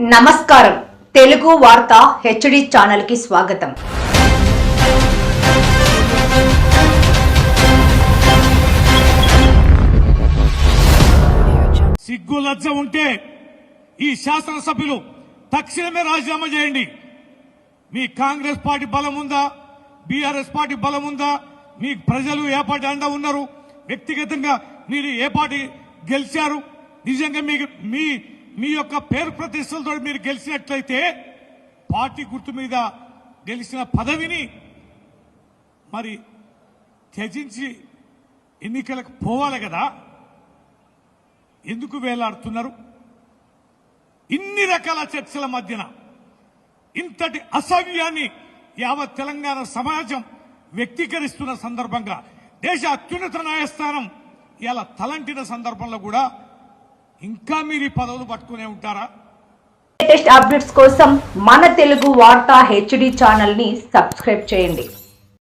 నమస్కారం. తెలుగు వార్త హెచ్డి ఛానల్కి స్వాగతం. సిగ్గు లజ్జ ఉంటే ఈ శాసనసభ్యులు తక్షణమే రాజీనామా చేయండి. మీ కాంగ్రెస్ పార్టీ బలం ఉందా? బీఆర్ఎస్ పార్టీ బలం ఉందా? మీ ప్రజలు ఏ పార్టీ అండ ఉన్నారు? వ్యక్తిగతంగా మీరు ఏ పార్టీ గెలిచారు? నిజంగా మీకు మీ మీ యొక్క పేరు ప్రతిష్టలతో మీరు గెలిచినట్లయితే పార్టీ గుర్తు మీద గెలిచిన పదవిని మరి త్యజించి ఎన్నికలకు పోవాలి కదా. ఎందుకు వేలాడుతున్నారు? ఇన్ని రకాల చర్చల మధ్యన ఇంతటి అసవ్యాన్ని యావత్ తెలంగాణ సమాజం వ్యక్తీకరిస్తున్న సందర్భంగా దేశ అత్యున్నత న్యాయస్థానం ఇలా తలంటిన సందర్భంలో కూడా ఇంకా మీరు ఈ పదవులు పట్టుకునే ఉంటారా? లేటెస్ట్ అప్డేట్స్ కోసం మన తెలుగు వార్తా హెచ్డి ఛానల్ని సబ్స్క్రైబ్ చేయండి.